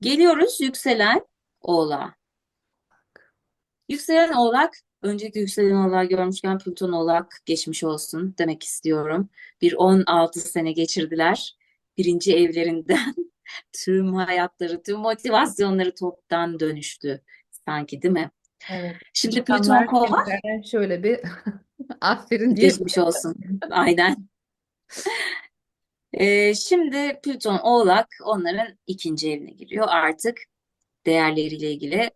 Geliyoruz yükselen oğlağa. Yükselen oğlak, öncelikle yükselen oğlağı görmüşken Plüton oğlak geçmiş olsun demek istiyorum. Bir 16 sene geçirdiler. Birinci evlerinden tüm hayatları, tüm motivasyonları toptan dönüştü sanki değil mi? Evet. Şimdi Plüton kova şöyle bir aferin diye geçmiş olsun. Aynen. Ee, şimdi Plüton Oğlak onların ikinci evine giriyor. Artık değerleriyle ilgili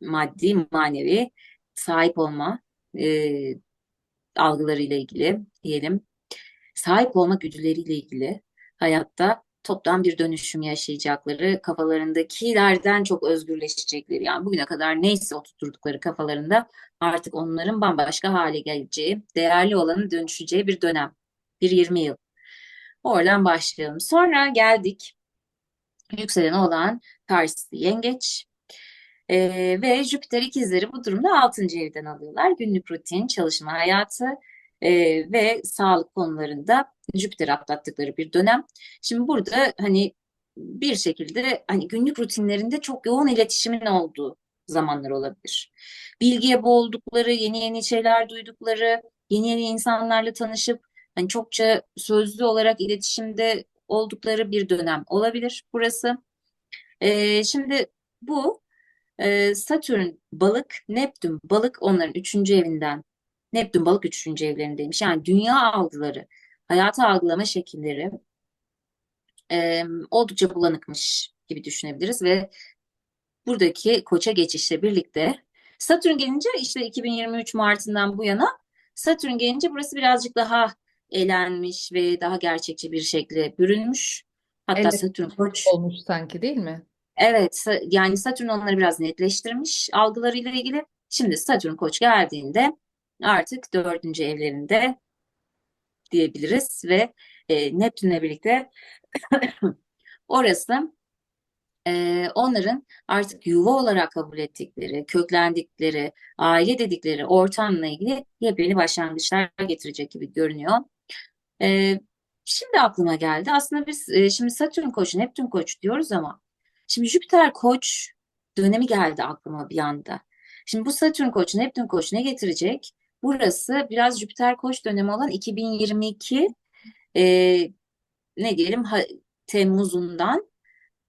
maddi, manevi sahip olma e, algılarıyla ilgili diyelim. Sahip olma güdüleriyle ilgili hayatta toptan bir dönüşüm yaşayacakları, kafalarındakilerden çok özgürleşecekleri. Yani bugüne kadar neyse oturturdukları kafalarında artık onların bambaşka hale geleceği, değerli olanın dönüşeceği bir dönem. Bir 20 yıl. Oradan başlayalım. Sonra geldik yükselen olan karşısı yengeç. Ee, ve Jüpiter ikizleri bu durumda 6. evden alıyorlar. Günlük rutin, çalışma hayatı e, ve sağlık konularında Jüpiter atlattıkları bir dönem. Şimdi burada hani bir şekilde hani günlük rutinlerinde çok yoğun iletişimin olduğu zamanlar olabilir. Bilgiye boğuldukları, yeni yeni şeyler duydukları, yeni yeni insanlarla tanışıp hani çokça sözlü olarak iletişimde oldukları bir dönem olabilir burası. Ee, şimdi bu e, Satürn balık, Neptün balık onların üçüncü evinden. Neptün balık üçüncü evlerindeymiş. Yani dünya algıları, hayatı algılama şekilleri e, oldukça bulanıkmış gibi düşünebiliriz ve buradaki koça geçişle birlikte Satürn gelince işte 2023 Mart'ından bu yana Satürn gelince burası birazcık daha elenmiş ve daha gerçekçi bir şekle bürünmüş. Hatta Evet Satürn koç olmuş sanki değil mi? Evet, yani Satürn onları biraz netleştirmiş algılarıyla ilgili. Şimdi Satürn Koç geldiğinde artık dördüncü evlerinde diyebiliriz ve e, Neptün'le birlikte orası e, onların artık yuva olarak kabul ettikleri, köklendikleri, aile dedikleri ortamla ilgili yepyeni başlangıçlar getirecek gibi görünüyor. E, şimdi aklıma geldi. Aslında biz e, şimdi Satürn Koç, Neptün Koç diyoruz ama şimdi Jüpiter Koç dönemi geldi aklıma bir anda. Şimdi bu Satürn Koç, Neptün Koç ne getirecek? Burası biraz Jüpiter Koç dönemi olan 2022 e, ne diyelim ha- Temmuz'undan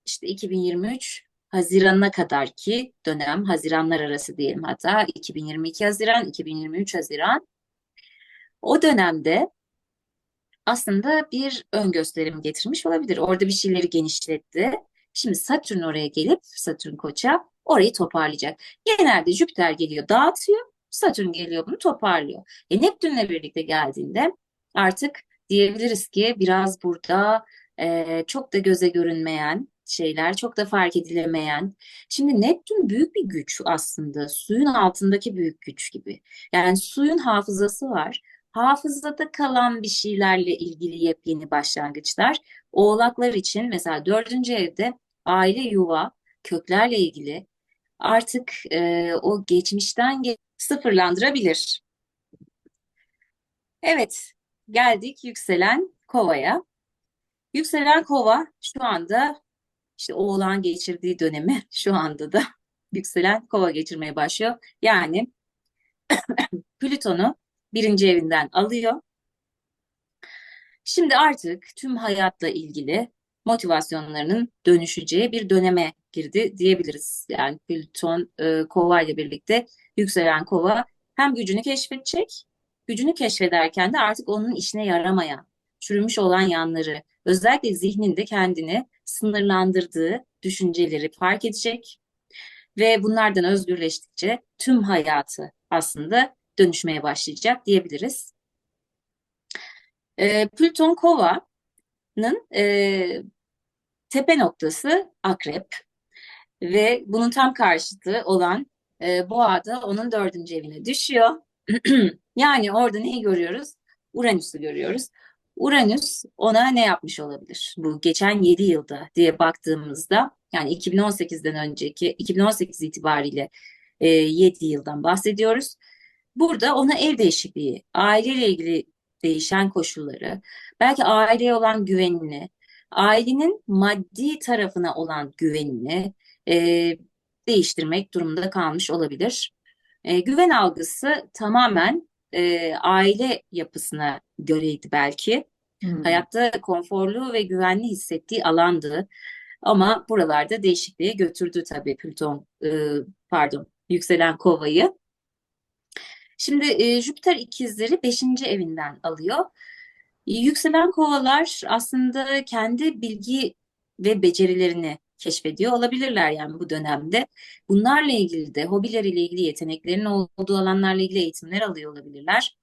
işte 2023 Haziran'a kadar ki dönem Haziranlar arası diyelim hatta 2022 Haziran, 2023 Haziran. O dönemde aslında bir ön gösterim getirmiş olabilir. Orada bir şeyleri genişletti. Şimdi Satürn oraya gelip Satürn Koç'a orayı toparlayacak. Genelde Jüpiter geliyor dağıtıyor, Satürn geliyor bunu toparlıyor. E Neptün'le birlikte geldiğinde artık diyebiliriz ki biraz burada e, çok da göze görünmeyen şeyler, çok da fark edilemeyen. Şimdi Neptün büyük bir güç aslında. Suyun altındaki büyük güç gibi. Yani suyun hafızası var hafızada kalan bir şeylerle ilgili yepyeni başlangıçlar. Oğlaklar için mesela dördüncü evde aile yuva, köklerle ilgili artık e, o geçmişten ge- sıfırlandırabilir. Evet, geldik yükselen kovaya. Yükselen kova şu anda işte oğlan geçirdiği dönemi şu anda da yükselen kova geçirmeye başlıyor. Yani Plüton'u birinci evinden alıyor. Şimdi artık tüm hayatla ilgili motivasyonlarının dönüşeceği bir döneme girdi diyebiliriz. Yani Plüton e, Kova ile birlikte yükselen Kova hem gücünü keşfedecek, gücünü keşfederken de artık onun işine yaramayan, çürümüş olan yanları, özellikle zihninde kendini sınırlandırdığı düşünceleri fark edecek ve bunlardan özgürleştikçe tüm hayatı aslında dönüşmeye başlayacak diyebiliriz. E, Plüton Kova'nın e, tepe noktası Akrep ve bunun tam karşıtı olan e, Boğa da onun dördüncü evine düşüyor. Yani orada neyi görüyoruz? Uranüs'ü görüyoruz. Uranüs ona ne yapmış olabilir bu geçen 7 yılda diye baktığımızda yani 2018'den önceki 2018 itibariyle e, 7 yıldan bahsediyoruz. Burada ona ev değişikliği, aileyle ilgili değişen koşulları, belki aileye olan güvenini, ailenin maddi tarafına olan güvenini e, değiştirmek durumunda kalmış olabilir. E, güven algısı tamamen e, aile yapısına göreydi belki. Hmm. Hayatta konforlu ve güvenli hissettiği alandı. Ama buralarda değişikliğe götürdü tabii Plüton, e, pardon, yükselen kovayı. Şimdi e, Jüpiter ikizleri 5. evinden alıyor. Yükselen kovalar aslında kendi bilgi ve becerilerini keşfediyor olabilirler yani bu dönemde. Bunlarla ilgili de hobileriyle ilgili yeteneklerin olduğu alanlarla ilgili eğitimler alıyor olabilirler.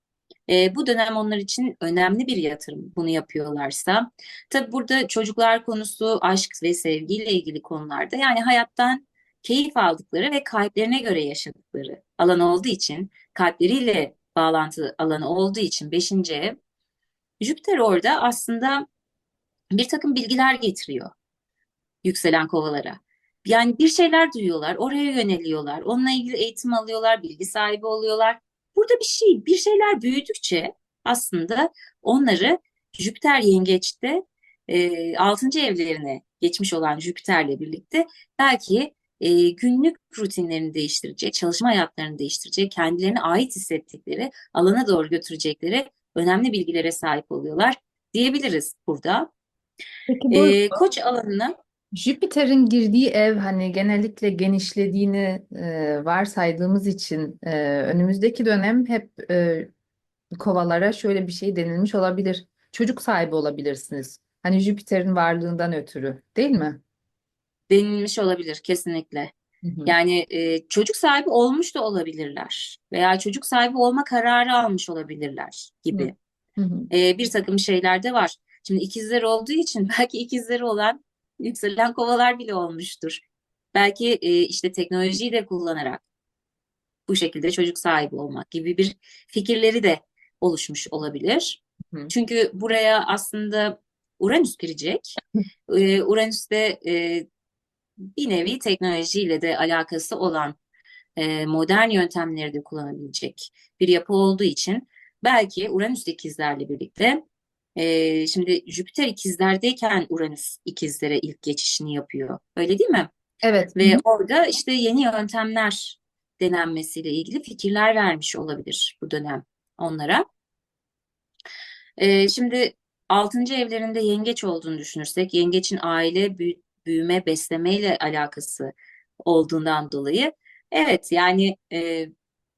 E, bu dönem onlar için önemli bir yatırım bunu yapıyorlarsa. Tabii burada çocuklar konusu aşk ve sevgiyle ilgili konularda yani hayattan keyif aldıkları ve kalplerine göre yaşadıkları alan olduğu için kalpleriyle bağlantı alanı olduğu için 5. ev Jüpiter orada aslında bir takım bilgiler getiriyor yükselen kovalara. Yani bir şeyler duyuyorlar, oraya yöneliyorlar, onunla ilgili eğitim alıyorlar, bilgi sahibi oluyorlar. Burada bir şey, bir şeyler büyüdükçe aslında onları Jüpiter yengeçte e, 6. evlerine geçmiş olan Jüpiter'le birlikte belki e, günlük rutinlerini değiştirecek, çalışma hayatlarını değiştirecek, kendilerine ait hissettikleri alana doğru götürecekleri önemli bilgilere sahip oluyorlar diyebiliriz burada. Peki bu E, koç alanına Jüpiter'in girdiği ev hani genellikle genişlediğini e, varsaydığımız için e, önümüzdeki dönem hep e, kovalara şöyle bir şey denilmiş olabilir. Çocuk sahibi olabilirsiniz. Hani Jüpiter'in varlığından ötürü, değil mi? Denilmiş olabilir kesinlikle. Hı hı. Yani e, çocuk sahibi olmuş da olabilirler veya çocuk sahibi olma kararı almış olabilirler gibi Hı hı. e, bir takım şeyler de var. Şimdi ikizler olduğu için belki ikizleri olan yükselen kovalar bile olmuştur. Belki e, işte teknolojiyi de kullanarak bu şekilde çocuk sahibi olmak gibi bir fikirleri de oluşmuş olabilir. Hı. Çünkü buraya aslında Uranüs girecek. E, Uranüs de e, bir nevi teknolojiyle de alakası olan e, modern yöntemleri de kullanabilecek bir yapı olduğu için belki Uranüs ikizlerle birlikte e, şimdi Jüpiter ikizlerdeyken Uranüs ikizlere ilk geçişini yapıyor. Öyle değil mi? Evet. Ve hı. orada işte yeni yöntemler denenmesiyle ilgili fikirler vermiş olabilir bu dönem onlara. Ee, şimdi 6. evlerinde yengeç olduğunu düşünürsek, yengeçin aile, büyü- büyüme, beslemeyle alakası olduğundan dolayı, evet yani e,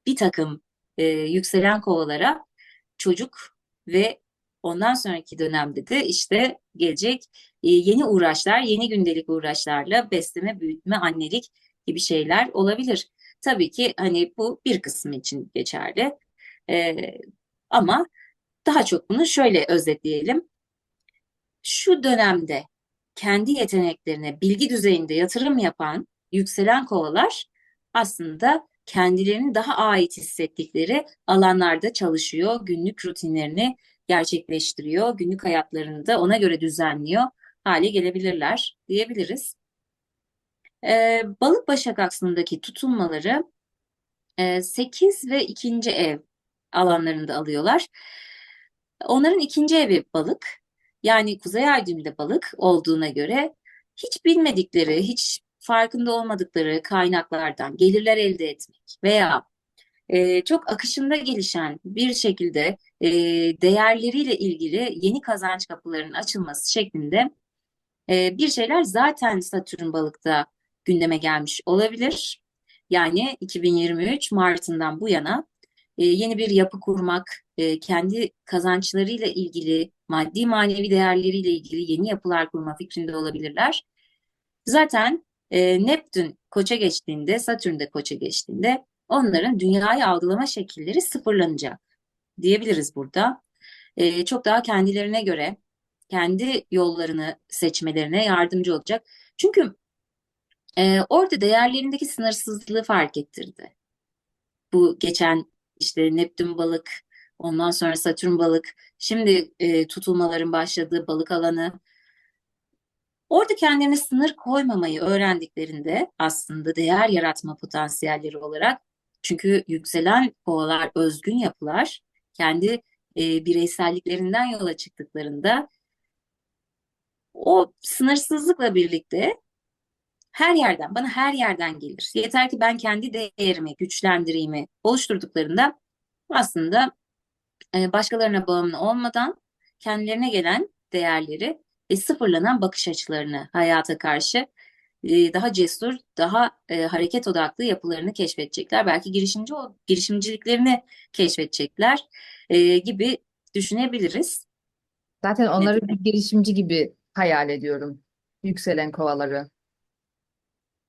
bir takım e, yükselen kovalara çocuk ve ondan sonraki dönemde de işte gelecek e, yeni uğraşlar, yeni gündelik uğraşlarla besleme, büyütme, annelik gibi şeyler olabilir. Tabii ki hani bu bir kısmı için geçerli. E, ama daha çok bunu şöyle özetleyelim. Şu dönemde kendi yeteneklerine bilgi düzeyinde yatırım yapan yükselen kovalar aslında kendilerini daha ait hissettikleri alanlarda çalışıyor, günlük rutinlerini gerçekleştiriyor, günlük hayatlarını da ona göre düzenliyor hale gelebilirler diyebiliriz. Ee, Balık Başak Aksı'ndaki tutulmaları e, 8 ve 2. ev alanlarında alıyorlar. Onların ikinci evi balık. Yani Kuzey Ay düğümünde balık olduğuna göre hiç bilmedikleri, hiç farkında olmadıkları kaynaklardan gelirler elde etmek veya e, çok akışında gelişen bir şekilde e, değerleriyle ilgili yeni kazanç kapılarının açılması şeklinde e, bir şeyler zaten Satürn balıkta gündeme gelmiş olabilir. Yani 2023 Mart'ından bu yana e, yeni bir yapı kurmak, e, kendi kazançlarıyla ilgili, maddi manevi değerleriyle ilgili yeni yapılar kurma fikrinde olabilirler. Zaten e, Neptün Koç'a geçtiğinde, Satürn de Koç'a geçtiğinde onların dünyayı algılama şekilleri sıfırlanacak diyebiliriz burada. E, çok daha kendilerine göre, kendi yollarını seçmelerine yardımcı olacak. Çünkü e, orada değerlerindeki sınırsızlığı fark ettirdi. Bu geçen işte Neptün balık, ondan sonra Satürn balık, şimdi e, tutulmaların başladığı balık alanı. Orada kendilerine sınır koymamayı öğrendiklerinde aslında değer yaratma potansiyelleri olarak çünkü yükselen kovalar özgün yapılar kendi e, bireyselliklerinden yola çıktıklarında O sınırsızlıkla birlikte her yerden, bana her yerden gelir. Yeter ki ben kendi değerimi, güçlendireyimi oluşturduklarında aslında e, başkalarına bağımlı olmadan kendilerine gelen değerleri ve sıfırlanan bakış açılarını hayata karşı e, daha cesur, daha e, hareket odaklı yapılarını keşfedecekler. Belki girişimci o girişimciliklerini keşfedecekler e, gibi düşünebiliriz. Zaten onları bir girişimci gibi hayal ediyorum. Yükselen kovaları.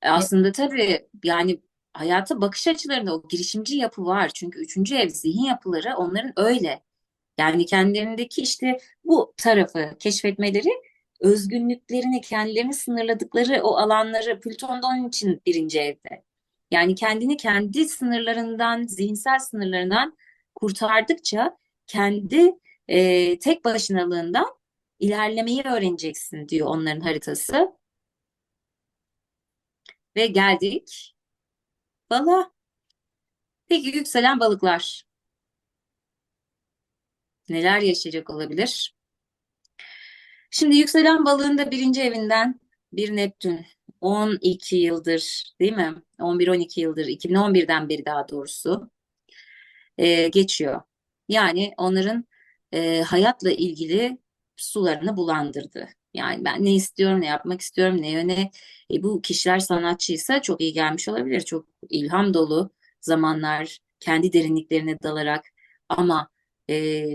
E, Aslında tabii yani hayata bakış açılarında o girişimci yapı var. Çünkü üçüncü ev zihin yapıları onların öyle. Yani kendilerindeki işte bu tarafı keşfetmeleri, özgünlüklerini, kendilerini sınırladıkları o alanları Plüton'da onun için birinci evde. Yani kendini kendi sınırlarından, zihinsel sınırlarından kurtardıkça kendi e, tek başınalığından ilerlemeyi öğreneceksin diyor onların haritası. Ve geldik balığa. Peki yükselen balıklar neler yaşayacak olabilir? Şimdi yükselen balığın da birinci evinden bir Neptün 12 yıldır değil mi? 11-12 yıldır 2011'den beri daha doğrusu e, geçiyor. Yani onların e, hayatla ilgili sularını bulandırdı. Yani ben ne istiyorum, ne yapmak istiyorum, ne yöne. E, bu kişiler sanatçıysa çok iyi gelmiş olabilir. Çok ilham dolu zamanlar, kendi derinliklerine dalarak. Ama e,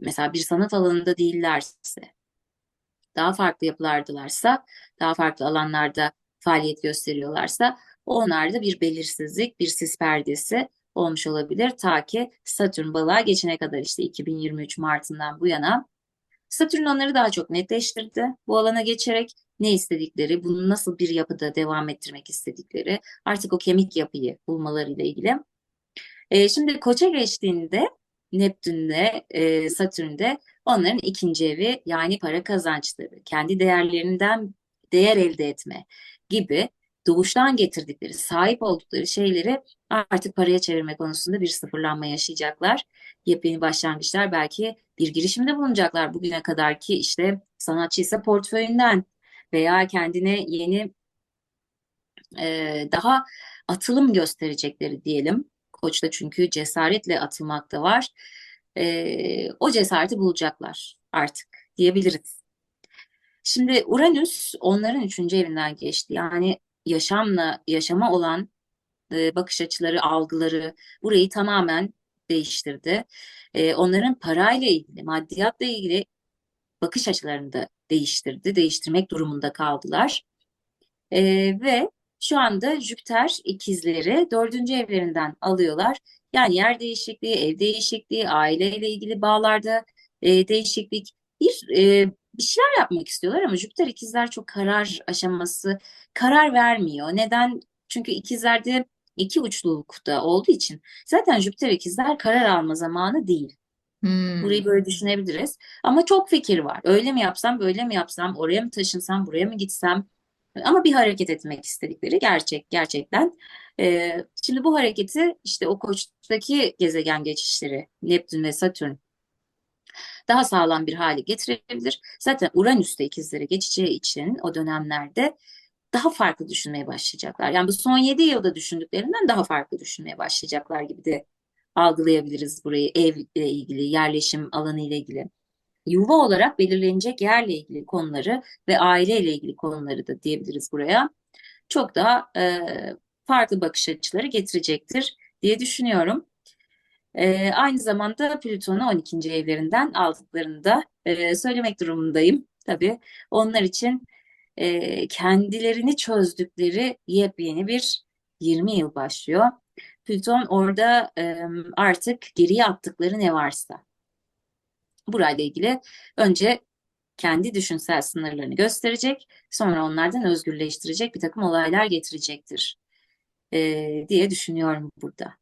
mesela bir sanat alanında değillerse, daha farklı yapılardılarsa, daha farklı alanlarda faaliyet gösteriyorlarsa, onlarda bir belirsizlik, bir sis perdesi olmuş olabilir. Ta ki Satürn balığa geçene kadar işte 2023 Mart'ından bu yana Satürn onları daha çok netleştirdi. Bu alana geçerek ne istedikleri, bunu nasıl bir yapıda devam ettirmek istedikleri, artık o kemik yapıyı bulmalarıyla ilgili. E, şimdi Koç'a geçtiğinde Neptün'de, e, Satürn'de onların ikinci evi yani para kazançları, kendi değerlerinden değer elde etme gibi doğuştan getirdikleri, sahip oldukları şeyleri artık paraya çevirme konusunda bir sıfırlanma yaşayacaklar. Yepyeni başlangıçlar belki bir girişimde bulunacaklar bugüne kadar ki işte sanatçıysa portföyünden veya kendine yeni e, daha atılım gösterecekleri diyelim. Koç'ta çünkü cesaretle atılmak da var. E, o cesareti bulacaklar artık diyebiliriz. Şimdi Uranüs onların üçüncü evinden geçti. Yani yaşamla yaşama olan e, bakış açıları, algıları burayı tamamen değiştirdi. E, onların parayla ilgili, maddiyatla ilgili bakış açılarını da değiştirdi. Değiştirmek durumunda kaldılar. E, ve şu anda Jüpiter ikizleri dördüncü evlerinden alıyorlar. Yani yer değişikliği, ev değişikliği, aileyle ilgili bağlarda e, değişiklik, bir e, bir şeyler yapmak istiyorlar ama Jüpiter ikizler çok karar aşaması, karar vermiyor. Neden? Çünkü ikizlerde iki uçlulukta olduğu için zaten Jüpiter ikizler karar alma zamanı değil. Hmm. Burayı böyle düşünebiliriz. Ama çok fikir var. Öyle mi yapsam, böyle mi yapsam, oraya mı taşınsam, buraya mı gitsem? Ama bir hareket etmek istedikleri gerçek, gerçekten. Ee, şimdi bu hareketi işte o Koç'taki gezegen geçişleri, Neptün ve Satürn daha sağlam bir hale getirebilir. Zaten Uranüs de ikizlere geçeceği için o dönemlerde daha farklı düşünmeye başlayacaklar. Yani bu son 7 yılda düşündüklerinden daha farklı düşünmeye başlayacaklar gibi de algılayabiliriz burayı evle ilgili, yerleşim alanı ile ilgili. Yuva olarak belirlenecek yerle ilgili konuları ve aileyle ilgili konuları da diyebiliriz buraya. Çok daha e, farklı bakış açıları getirecektir diye düşünüyorum. E, aynı zamanda Plüton'u 12. evlerinden aldıklarını da e, söylemek durumundayım. Tabii onlar için e, kendilerini çözdükleri yepyeni bir 20 yıl başlıyor. Plüton orada e, artık geriye attıkları ne varsa. Burayla ilgili önce kendi düşünsel sınırlarını gösterecek, sonra onlardan özgürleştirecek bir takım olaylar getirecektir e, diye düşünüyorum burada.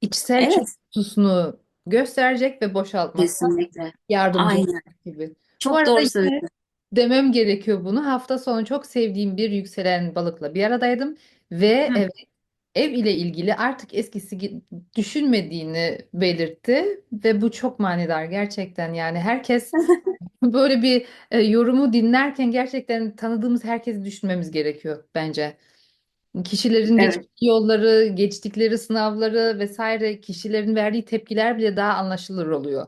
İçsel Evet, çöküntüsünü gösterecek ve boşaltmakta kesinlikle. yardımcı Aynen. gibi. Bu Çok arada doğru söyledin. Demem gerekiyor bunu. Hafta sonu çok sevdiğim bir yükselen balıkla bir aradaydım ve Hı. evet, ev ile ilgili artık eskisi gi- düşünmediğini belirtti ve bu çok manidar gerçekten. Yani herkes Böyle bir e, yorumu dinlerken gerçekten tanıdığımız herkesi düşünmemiz gerekiyor bence. Kişilerin Evet. geçtiği yolları, geçtikleri sınavları vesaire, kişilerin verdiği tepkiler bile daha anlaşılır oluyor.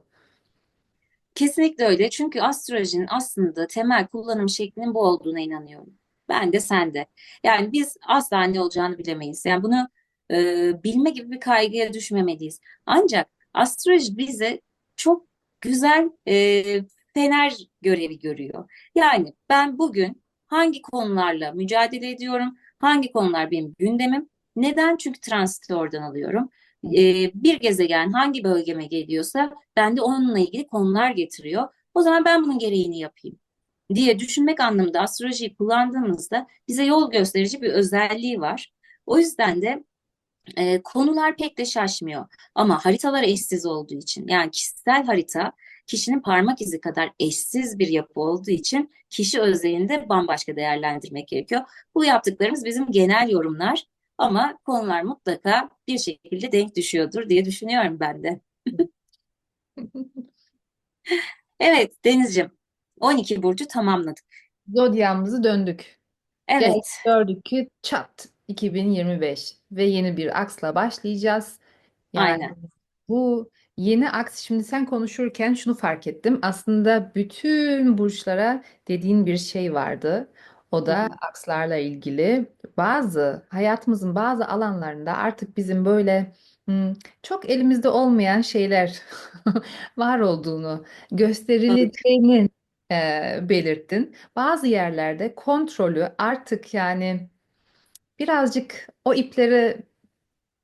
Kesinlikle öyle. Çünkü astrolojinin aslında temel kullanım şeklinin bu olduğuna inanıyorum. Ben de sen de. Yani biz asla ne olacağını bilemeyiz. Yani bunu e, bilme gibi bir kaygıya düşmemeliyiz. Ancak astroloji bize çok güzel e, fener görevi görüyor. Yani ben bugün hangi konularla mücadele ediyorum? Hangi konular benim gündemim? Neden? Çünkü transiti oradan alıyorum. E, bir gezegen hangi bölgeme geliyorsa ben de onunla ilgili konular getiriyor. O zaman ben bunun gereğini yapayım diye düşünmek anlamında astrolojiyi kullandığımızda bize yol gösterici bir özelliği var. O yüzden de e, konular pek de şaşmıyor. Ama haritalar eşsiz olduğu için yani kişisel harita kişinin parmak izi kadar eşsiz bir yapı olduğu için kişi özelinde bambaşka değerlendirmek gerekiyor. Bu yaptıklarımız bizim genel yorumlar ama konular mutlaka bir şekilde denk düşüyordur diye düşünüyorum ben de. Evet Denizciğim 12 burcu tamamladık. Zodyağımızı döndük. Evet gördük ki çat 2025 ve yeni bir aksla başlayacağız. Yani aynen. bu yeni aks şimdi sen konuşurken şunu fark ettim. Aslında bütün burçlara dediğin bir şey vardı. O da akslarla ilgili bazı hayatımızın bazı alanlarında artık bizim böyle hmm, çok elimizde olmayan şeyler var olduğunu gösterileceğini e, belirttin. Bazı yerlerde kontrolü artık yani birazcık o ipleri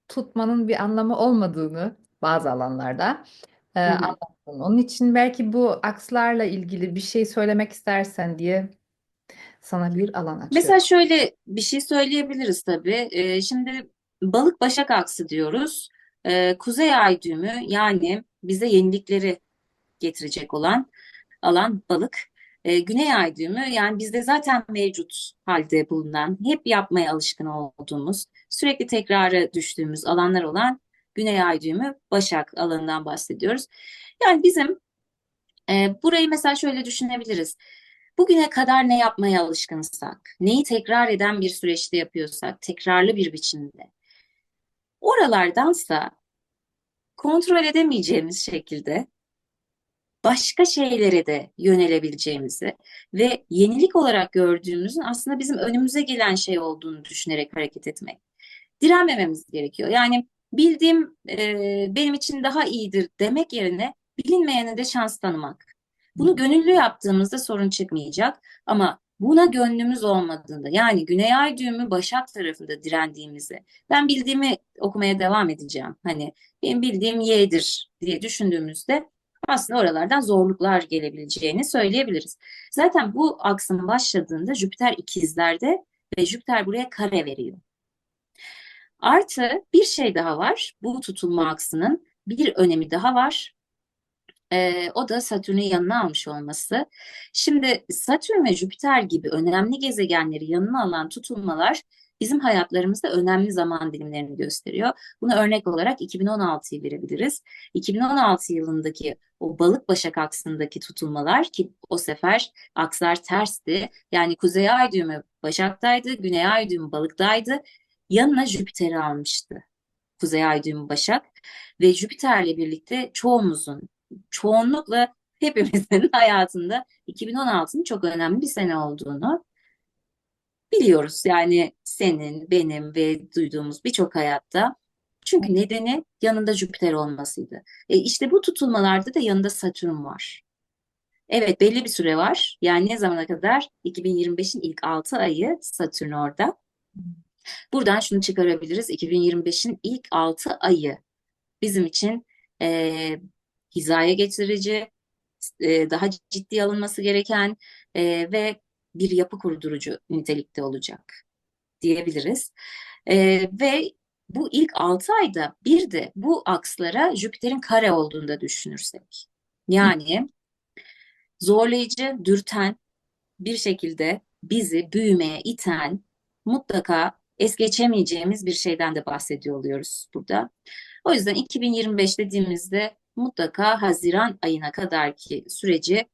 tutmanın bir anlamı olmadığını bazı alanlarda e, Hı hı. anlattın. Onun için belki bu akslarla ilgili bir şey söylemek istersen diye sana bir alan açıyorum. Mesela şöyle bir şey söyleyebiliriz tabii. Ee, şimdi balık başak aksı diyoruz. Ee, kuzey ay düğümü yani bize yenilikleri getirecek olan alan balık. Ee, güney ay düğümü yani bizde zaten mevcut halde bulunan, hep yapmaya alışkın olduğumuz, sürekli tekrara düştüğümüz alanlar olan güney ay düğümü başak alanından bahsediyoruz. Yani bizim e, burayı mesela şöyle düşünebiliriz. Bugüne kadar ne yapmaya alışkınsak, neyi tekrar eden bir süreçte yapıyorsak, tekrarlı bir biçimde, oralardansa kontrol edemeyeceğimiz şekilde başka şeylere de yönelebileceğimizi ve yenilik olarak gördüğümüzün aslında bizim önümüze gelen şey olduğunu düşünerek hareket etmek. Direnmememiz gerekiyor. Yani bildiğim e, benim için daha iyidir demek yerine bilinmeyene de şans tanımak. Bunu gönüllü yaptığımızda sorun çıkmayacak ama buna gönlümüz olmadığında yani Güney Ay düğümü Başak tarafında direndiğimizi ben bildiğimi okumaya devam edeceğim. Hani benim bildiğim Y'dir diye düşündüğümüzde aslında oralardan zorluklar gelebileceğini söyleyebiliriz. Zaten bu aksın başladığında Jüpiter ikizlerde ve Jüpiter buraya kare veriyor. Artı bir şey daha var. Bu tutulma aksının bir önemi daha var. Ee, o da Satürn'ü yanına almış olması. Şimdi Satürn ve Jüpiter gibi önemli gezegenleri yanına alan tutulmalar bizim hayatlarımızda önemli zaman dilimlerini gösteriyor. Buna örnek olarak 2016'yı verebiliriz. 2016 yılındaki o balık başak aksındaki tutulmalar ki o sefer akslar tersti. Yani Kuzey Ay düğümü Başak'taydı, Güney Ay düğümü Balık'taydı. Yanına Jüpiter'i almıştı. Kuzey Ay düğümü Başak ve Jüpiter'le birlikte çoğumuzun çoğunlukla hepimizin hayatında 2016'nın çok önemli bir sene olduğunu biliyoruz. Yani senin, benim ve duyduğumuz birçok hayatta. Çünkü nedeni yanında Jüpiter olmasıydı. E işte bu tutulmalarda da yanında Satürn var. Evet belli bir süre var. Yani ne zamana kadar? 2025'in ilk 6 ayı Satürn orada. Buradan şunu çıkarabiliriz. 2025'in ilk 6 ayı bizim için e, hizaya getirici, e, daha ciddi alınması gereken e, ve bir yapı kurdurucu nitelikte olacak diyebiliriz. E, ve bu ilk 6 ayda bir de bu akslara Jüpiter'in kare olduğunu da düşünürsek. Yani zorlayıcı, dürten bir şekilde bizi büyümeye iten mutlaka es geçemeyeceğimiz bir şeyden de bahsediyor oluyoruz burada. O yüzden 2025 dediğimizde mutlaka Haziran ayına kadarki süreci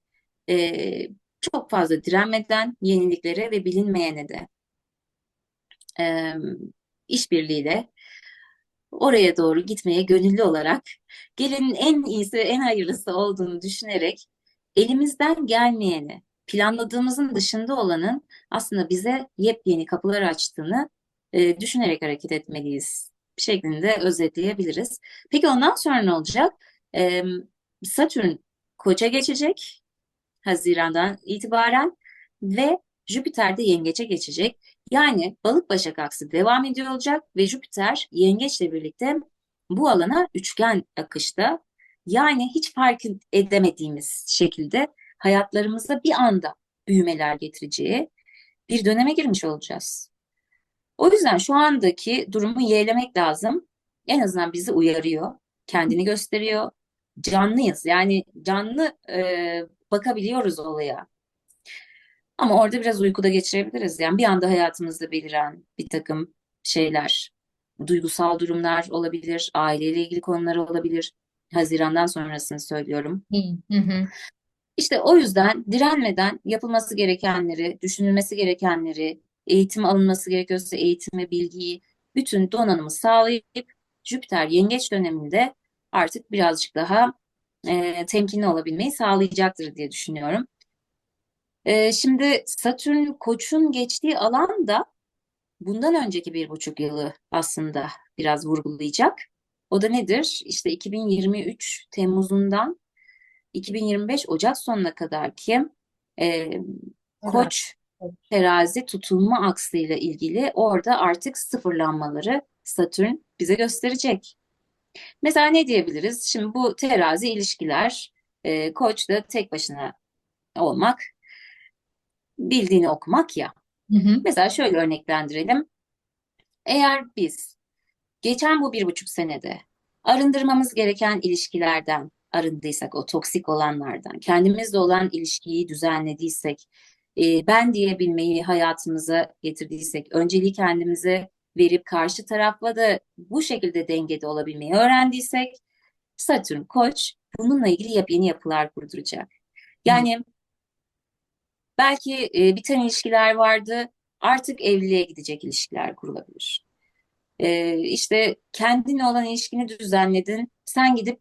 e, çok fazla direnmeden yeniliklere ve bilinmeyene de e, işbirliğiyle oraya doğru gitmeye gönüllü olarak gelenin en iyisi, en hayırlısı olduğunu düşünerek elimizden gelmeyeni, planladığımızın dışında olanın aslında bize yepyeni kapılar açtığını e, düşünerek hareket etmeliyiz şeklinde özetleyebiliriz. Peki ondan sonra ne olacak? E, Satürn Koça geçecek Haziran'dan itibaren ve Jüpiter de Yengeç'e geçecek. Yani Balık Başak aksı devam ediyor olacak ve Jüpiter Yengeç'le birlikte bu alana üçgen akışta yani hiç fark edemediğimiz şekilde hayatlarımıza bir anda büyümeler getireceği bir döneme girmiş olacağız. O yüzden şu andaki durumu yeğlemek lazım. En azından bizi uyarıyor, kendini gösteriyor. Canlıyız yani canlı e, bakabiliyoruz olaya. Ama orada biraz uykuda geçirebiliriz. Yani bir anda hayatımızda beliren bir takım şeyler, duygusal durumlar olabilir, aileyle ilgili konular olabilir. Hazirandan sonrasını söylüyorum. Hı hı. İşte o yüzden direnmeden yapılması gerekenleri, düşünülmesi gerekenleri, eğitim alınması gerekiyorsa eğitimi, bilgiyi, bütün donanımı sağlayıp Jüpiter yengeç döneminde artık birazcık daha e, temkinli olabilmeyi sağlayacaktır diye düşünüyorum. E, şimdi Satürn Koç'un geçtiği alan da bundan önceki bir buçuk yılı aslında biraz vurgulayacak. O da nedir? İşte 2023 Temmuz'undan 2025 Ocak sonuna kadar ki e, Koç terazi tutulma aksıyla ilgili orada artık sıfırlanmaları Satürn bize gösterecek. Mesela ne diyebiliriz? Şimdi bu terazi ilişkiler, e, Koç da tek başına olmak, bildiğini okumak ya. Hı hı. Mesela şöyle örneklendirelim. Eğer biz geçen bu bir buçuk senede arındırmamız gereken ilişkilerden arındıysak, o toksik olanlardan, kendimizle olan ilişkiyi düzenlediysek, e, ben diyebilmeyi hayatımıza getirdiysek, önceliği kendimize verip karşı tarafla da bu şekilde dengede olabilmeyi öğrendiysek, Satürn Koç bununla ilgili yepyeni yapılar kurduracak. Yani belki e, biten ilişkiler vardı, artık evliliğe gidecek ilişkiler kurulabilir. E, işte kendinle olan ilişkini düzenledin, sen gidip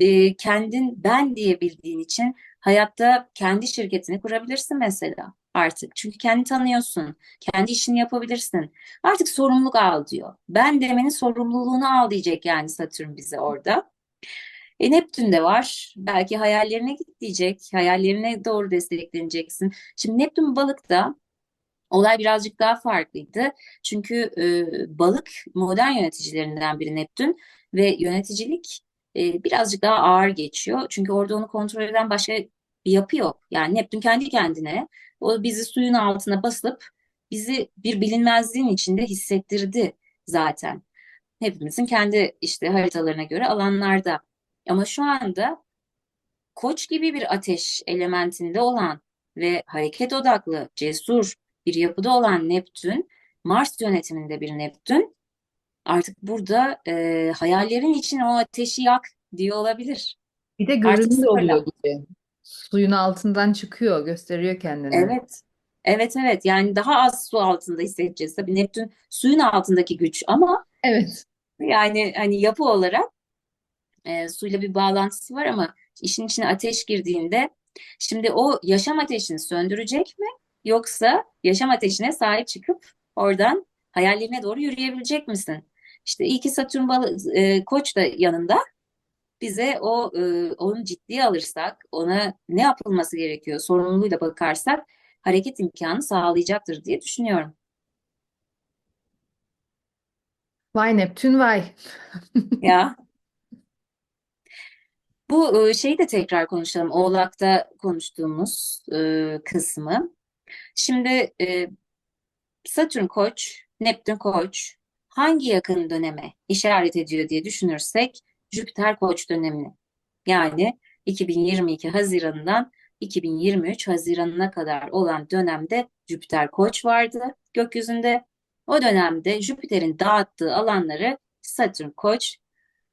e, kendin ben diyebildiğin için hayatta kendi şirketini kurabilirsin mesela artık. Çünkü kendi tanıyorsun, kendi işini yapabilirsin. Artık sorumluluk al diyor. Ben demenin sorumluluğunu al diyecek yani Satürn bize orada. E, Neptün de var. Belki hayallerine git diyecek. Hayallerine doğru destekleneceksin. Şimdi Neptün balıkta olay birazcık daha farklıydı. Çünkü e, balık modern yöneticilerinden biri Neptün ve yöneticilik e, birazcık daha ağır geçiyor. Çünkü orada onu kontrol eden başka bir yapı yok. Yani Neptün kendi kendine o bizi suyun altına basıp bizi bir bilinmezliğin içinde hissettirdi zaten. Hepimizin kendi işte haritalarına göre alanlarda. Ama şu anda Koç gibi bir ateş elementinde olan ve hareket odaklı, cesur bir yapıda olan Neptün, Mars yönetiminde bir Neptün, artık burada e, hayallerin için o ateşi yak diyor olabilir. Bir de görünür oluyor gibi. Suyun altından çıkıyor, gösteriyor kendini. Evet. Evet evet yani daha az su altında hissedeceğiz. Tabii Neptün suyun altındaki güç ama Evet. yani hani yapı olarak e, suyla bir bağlantısı var ama işin içine ateş girdiğinde şimdi o yaşam ateşini söndürecek mi? Yoksa yaşam ateşine sahip çıkıp oradan hayallerine doğru yürüyebilecek misin? İşte iyi ki Satürn balı, e, Koç da yanında bize o e, onu ciddiye alırsak, ona ne yapılması gerekiyor sorumluluğuyla bakarsak hareket imkanı sağlayacaktır diye düşünüyorum. Vay Neptün vay. Ya bu e, şeyi de tekrar konuşalım. Oğlak'ta konuştuğumuz e, kısmı. Şimdi e, Satürn Koç, Neptün Koç hangi yakın döneme işaret ediyor diye düşünürsek Jüpiter Koç dönemini. Yani 2022 Haziran'dan 2023 Haziran'ına kadar olan dönemde Jüpiter Koç vardı gökyüzünde. O dönemde Jüpiter'in dağıttığı alanları Satürn Koç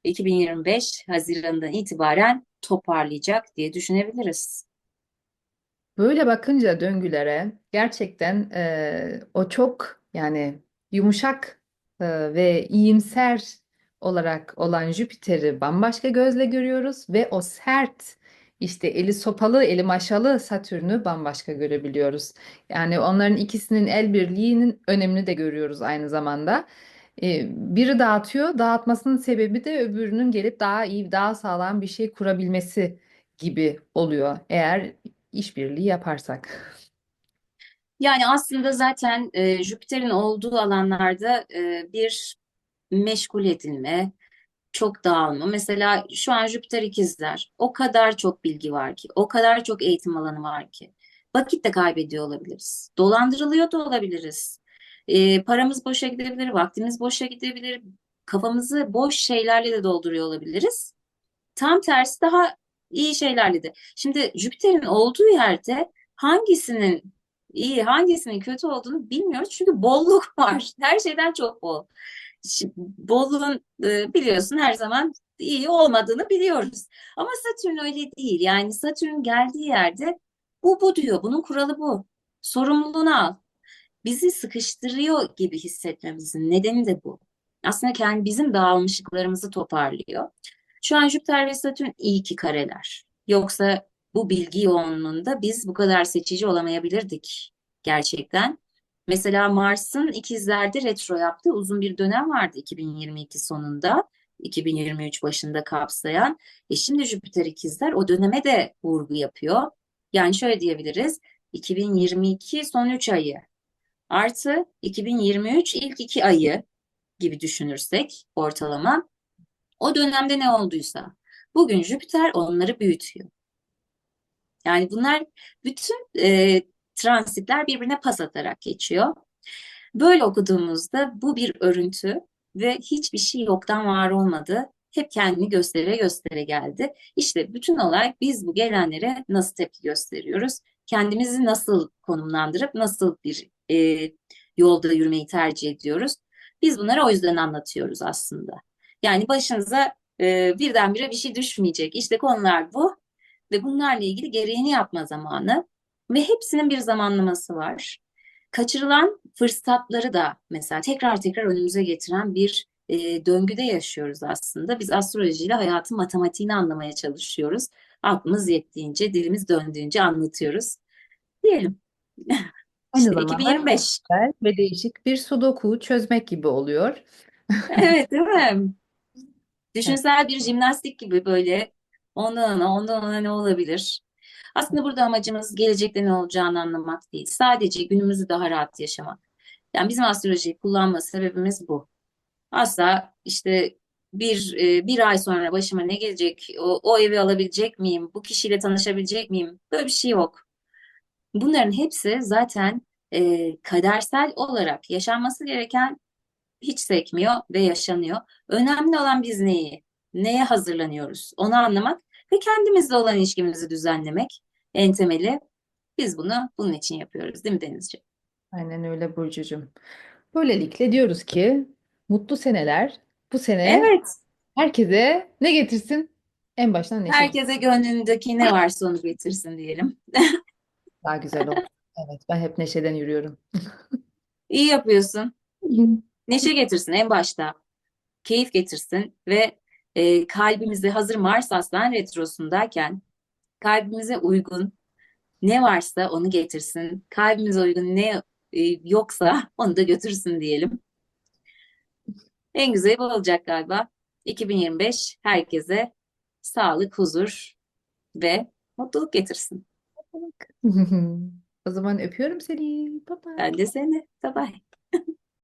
2025 Haziran'dan itibaren toparlayacak diye düşünebiliriz. Böyle bakınca döngülere gerçekten e, o çok yani yumuşak e, ve iyimser olarak olan Jüpiter'i bambaşka gözle görüyoruz ve o sert işte eli sopalı eli maşalı Satürn'ü bambaşka görebiliyoruz. Yani onların ikisinin el birliğinin önemini de görüyoruz aynı zamanda. E, biri dağıtıyor, dağıtmasının sebebi de öbürünün gelip daha iyi, daha sağlam bir şey kurabilmesi gibi oluyor. Eğer işbirliği yaparsak. Yani aslında zaten e, Jüpiter'in olduğu alanlarda e, bir meşgul edilme, çok dağılma. Mesela şu an Jüpiter ikizler. O kadar çok bilgi var ki, o kadar çok eğitim alanı var ki. Vakit de kaybediyor olabiliriz. Dolandırılıyor da olabiliriz. E, paramız boşa gidebilir, vaktimiz boşa gidebilir. Kafamızı boş şeylerle de dolduruyor olabiliriz. Tam tersi daha iyi şeylerle de. Şimdi Jüpiter'in olduğu yerde hangisinin iyi, hangisinin kötü olduğunu bilmiyoruz. Çünkü bolluk var. Her şeyden çok bol. Bolluğun e, biliyorsun her zaman iyi olmadığını biliyoruz. Ama Satürn öyle değil. Yani Satürn geldiği yerde bu bu diyor. Bunun kuralı bu. Sorumluluğunu al. Bizi sıkıştırıyor gibi hissetmemizin nedeni de bu. Aslında kendi bizim dağılmışlıklarımızı toparlıyor. Şu an Jüpiter ve Satürn iyi ki kareler. Yoksa bu bilgi yoğunluğunda biz bu kadar seçici olamayabilirdik gerçekten. Mesela Mars'ın ikizlerde retro yaptığı uzun bir dönem vardı 2022 sonunda, 2023 başında kapsayan. E şimdi Jüpiter ikizler o döneme de vurgu yapıyor. Yani şöyle diyebiliriz, 2022 son 3 ayı artı 2023 ilk 2 ayı gibi düşünürsek ortalama o dönemde ne olduysa bugün Jüpiter onları büyütüyor. Yani bunlar bütün e, transitler birbirine pas atarak geçiyor. Böyle okuduğumuzda bu bir örüntü ve hiçbir şey yoktan var olmadı. Hep kendini göstere göstere geldi. İşte bütün olay biz bu gelenlere nasıl tepki gösteriyoruz? Kendimizi nasıl konumlandırıp nasıl bir e, yolda yürümeyi tercih ediyoruz? Biz bunları o yüzden anlatıyoruz aslında. Yani başınıza e, birdenbire bir şey düşmeyecek. İşte konular bu ve bunlarla ilgili gereğini yapma zamanı ve hepsinin bir zamanlaması var. Kaçırılan fırsatları da mesela tekrar tekrar önümüze getiren bir e, döngüde yaşıyoruz aslında. Biz astrolojiyle hayatın matematiğini anlamaya çalışıyoruz. Aklımız yettiğince, dilimiz döndüğünce anlatıyoruz. Diyelim. Aynı İşte zamanda 2025. güzel ve değişik bir sudoku çözmek gibi oluyor. Evet, değil mi? Düşünsel bir jimnastik gibi böyle ondan ona, ondan ona ne olabilir? Aslında burada amacımız gelecekte ne olacağını anlamak değil. Sadece günümüzü daha rahat yaşamak. Yani bizim astrolojiyi kullanma sebebimiz bu. Asla işte bir e, bir ay sonra başıma ne gelecek, o, o evi alabilecek miyim, bu kişiyle tanışabilecek miyim? Böyle bir şey yok. Bunların hepsi zaten e, kadersel olarak yaşanması gereken hiç sekmiyor ve yaşanıyor. Önemli olan biz neyi, neye hazırlanıyoruz onu anlamak ve kendimizle olan ilişkimizi düzenlemek en temeli. Biz bunu bunun için yapıyoruz, değil mi Denizciğim? Aynen öyle Burcucuğum. Böylelikle diyoruz ki mutlu seneler. Bu sene Evet, herkese ne getirsin? En baştan neşe getirsin. herkese gönlündeki ne varsa onu getirsin diyelim. Daha güzel olur. Evet, ben hep neşeden yürüyorum. İyi yapıyorsun. Neşe getirsin en başta. Keyif getirsin ve e, kalbimize hazır Mars Aslan Retrosu'ndayken kalbimize uygun ne varsa onu getirsin. Kalbimize uygun ne e, yoksa onu da götürsün diyelim. En güzeli bu olacak galiba. 2025 herkese sağlık, huzur ve mutluluk getirsin. O zaman öpüyorum seni. Bye bye. Ben de seni. Bye bye.